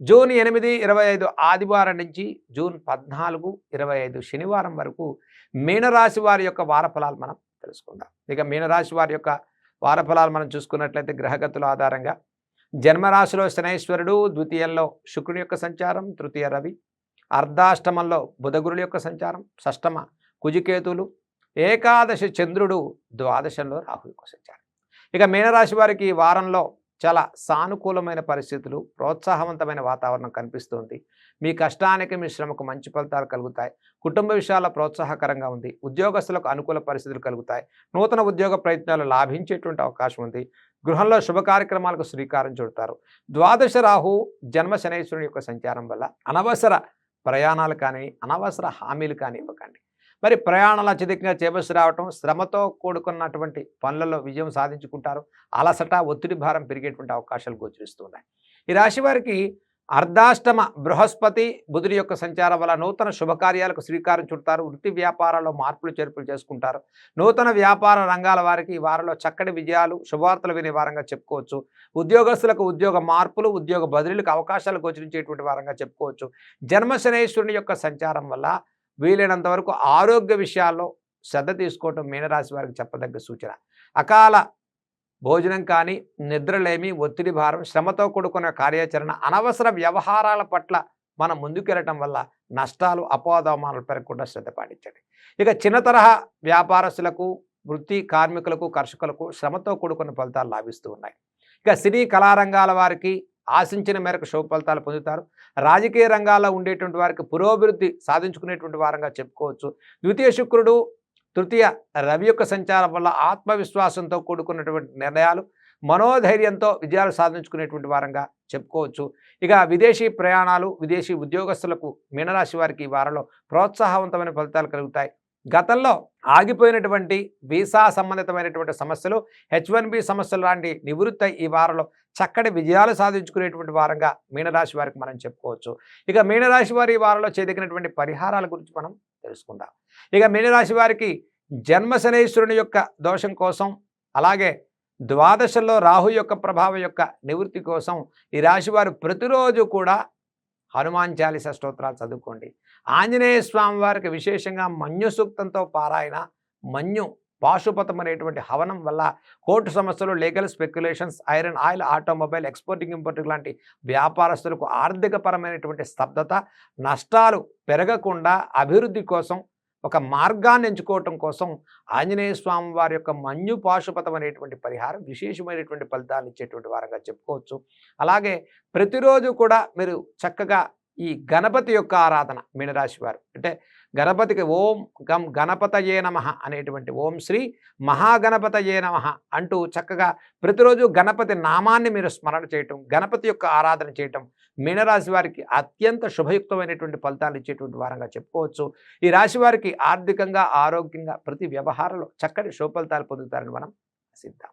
June ఎనిమిది ఇరవై ఐదు ఆదివారం నుంచి జూన్ పద్నాలుగు ఇరవై ఐదు శనివారం వరకు మీనరాశి వారి యొక్క వారఫలాలు మనం తెలుసుకుందాం. ఇక మీనరాశి వారి యొక్క వారఫలాలు మనం చూసుకున్నట్లయితే గ్రహగతుల ఆధారంగా జన్మరాశిలో శనైశ్వరుడు ద్వితీయంలో శుక్రుని యొక్క సంచారం తృతీయ రవి అర్ధాష్టమంలో బుధగురుడి యొక్క సంచారం షష్టమ కుజికేతులు ఏకాదశి చంద్రుడు ద్వాదశంలో రాహు యొక్క సంచారం. ఇక మీనరాశి వారికి వారంలో చాలా సానుకూలమైన పరిస్థితులు ప్రోత్సాహవంతమైన వాతావరణం కనిపిస్తుంది. మీ కష్టానికి మీ శ్రమకు మంచి ఫలితాలు కలుగుతాయి. కుటుంబ విషయాల ప్రోత్సాహకరంగా ఉంది. ఉద్యోగస్తులకు అనుకూల పరిస్థితులు కలుగుతాయి. నూతన ఉద్యోగ ప్రయత్నాలు లాభించేటువంటి అవకాశం ఉంది. గృహంలో శుభ కార్యక్రమాలకు శ్రీకారం చుడతారు. ద్వాదశ రాహు జన్మ శనేశ్వరుని యొక్క సంచారం వల్ల అనవసర ప్రయాణాలు కానీ అనవసర హామీలు కానీ ఇవ్వకండి. మరి ప్రయాణాలు అత్యధికంగా చేపసి రావటం శ్రమతో కూడుకున్నటువంటి పనులలో విజయం సాధించుకుంటారు. అలసట ఒత్తిడి భారం పెరిగేటువంటి అవకాశాలు గోచరిస్తున్నాయి ఈ రాశి వారికి అర్ధాష్టమ బృహస్పతి బుధుడి యొక్క సంచారం వల్ల నూతన శుభకార్యాలకు శ్రీకారం చుడతారు. వృత్తి వ్యాపారాల్లో మార్పులు చేర్పులు చేసుకుంటారు. నూతన వ్యాపార రంగాల వారికి ఈ వారంలో చక్కటి విజయాలు శుభవార్తలు వినే వారంగా చెప్పుకోవచ్చు. ఉద్యోగస్తులకు ఉద్యోగ మార్పులు ఉద్యోగ బదిలీలకు అవకాశాలు గోచరించేటువంటి వారంగా చెప్పుకోవచ్చు. జన్మశనేశ్వరుని యొక్క సంచారం వల్ల వీలైనంత వరకు ఆరోగ్య విషయాల్లో శ్రద్ధ తీసుకోవటం మీనరాశి వారికి చెప్పదగ్గ సూచన. అకాల భోజనం కానీ నిద్రలేమి ఒత్తిడి భారం శ్రమతో కూడుకున్న కార్యాచరణ అనవసర వ్యవహారాల పట్ల మనం ముందుకెళ్ళటం వల్ల నష్టాలు అపోదవమానాలు పెరగకుండా శ్రద్ధ పాటించండి. ఇక చిన్న తరహా వ్యాపారస్తులకు వృత్తి కార్మికులకు కర్షకులకు శ్రమతో కూడుకున్న ఫలితాలు లాభిస్తూ ఉన్నాయి. ఇక సినీ కళారంగాల వారికి ఆశించిన మేరకు శోక ఫలితాలు పొందుతారు. రాజకీయ రంగాల్లో ఉండేటువంటి వారికి పురోభివృద్ధి సాధించుకునేటువంటి వారంగా చెప్పుకోవచ్చు. ద్వితీయ శుక్రుడు తృతీయ రవి యొక్క సంచారం వల్ల ఆత్మవిశ్వాసంతో కూడుకున్నటువంటి నిర్ణయాలు మనోధైర్యంతో విజయాలు సాధించుకునేటువంటి వారంగా చెప్పుకోవచ్చు. ఇక విదేశీ ప్రయాణాలు విదేశీ ఉద్యోగస్తులకు మీనరాశి వారికి ఈ వారంలో ప్రోత్సాహవంతమైన ఫలితాలు కలుగుతాయి. గతంలో ఆగిపోయినటువంటి వీసా సంబంధితమైనటువంటి సమస్యలు హెచ్ వన్ బి సమస్యలు లాంటి నివృత్తి ఈ వారంలో చక్కటి విజయాలు సాధించుకునేటువంటి వారంగా మీనరాశి వారికి మనం చెప్పుకోవచ్చు. ఇక మీనరాశి వారి ఈ వారంలో చేదగినటువంటి పరిహారాల గురించి మనం తెలుసుకుందాం. ఇక మీనరాశి వారికి జన్మశనేశ్వరుని యొక్క దోషం కోసం అలాగే ద్వాదశలో రాహు యొక్క ప్రభావం యొక్క నివృత్తి కోసం ఈ రాశివారు ప్రతిరోజు కూడా హనుమాన్ చాలీస స్తోత్రాలు చదువుకోండి. ఆంజనేయ స్వామి వారికి విశేషంగా మన్యు సూక్తంతో పారాయణ మన్యు పాశుపతం అనేటువంటి హవనం వల్ల కోర్టు సమస్యలు legal speculations iron oil automobile exporting importing లాంటి వ్యాపారస్తులకు ఆర్థికపరమైనటువంటి స్తబ్దత నష్టాలు పెరగకుండా అభివృద్ధి కోసం ఒక మార్గాన్ని ఎంచుకోవటం కోసం ఆంజనేయ స్వామి వారి యొక్క మన్యు పాశుపతం అనేటువంటి పరిహారం విశేషమైనటువంటి ఫలితాలు ఇచ్చేటువంటి వారంగా చెప్పుకోవచ్చు. అలాగే ప్రతిరోజు కూడా మీరు చక్కగా ఈ గణపతి యొక్క ఆరాధన మీనరాశి వారు. అంటే గణపతికి ఓం గం గణపతయే నమ అనేటువంటి ఓం శ్రీ మహాగణపతయే నమ అంటూ చక్కగా ప్రతిరోజు గణపతి నామాన్ని మీరు స్మరణ చేయటం గణపతి యొక్క ఆరాధన చేయటం మీనరాశి వారికి అత్యంత శుభయుక్తమైనటువంటి ఫలితాలు ఇచ్చేటువంటి వారంగా చెప్పుకోవచ్చు. ఈ రాశి వారికి ఆర్థికంగా ఆరోగ్యంగా ప్రతి వ్యవహారంలో చక్కటి శుభఫలితాలు పొందుతారని మనం సిద్ధం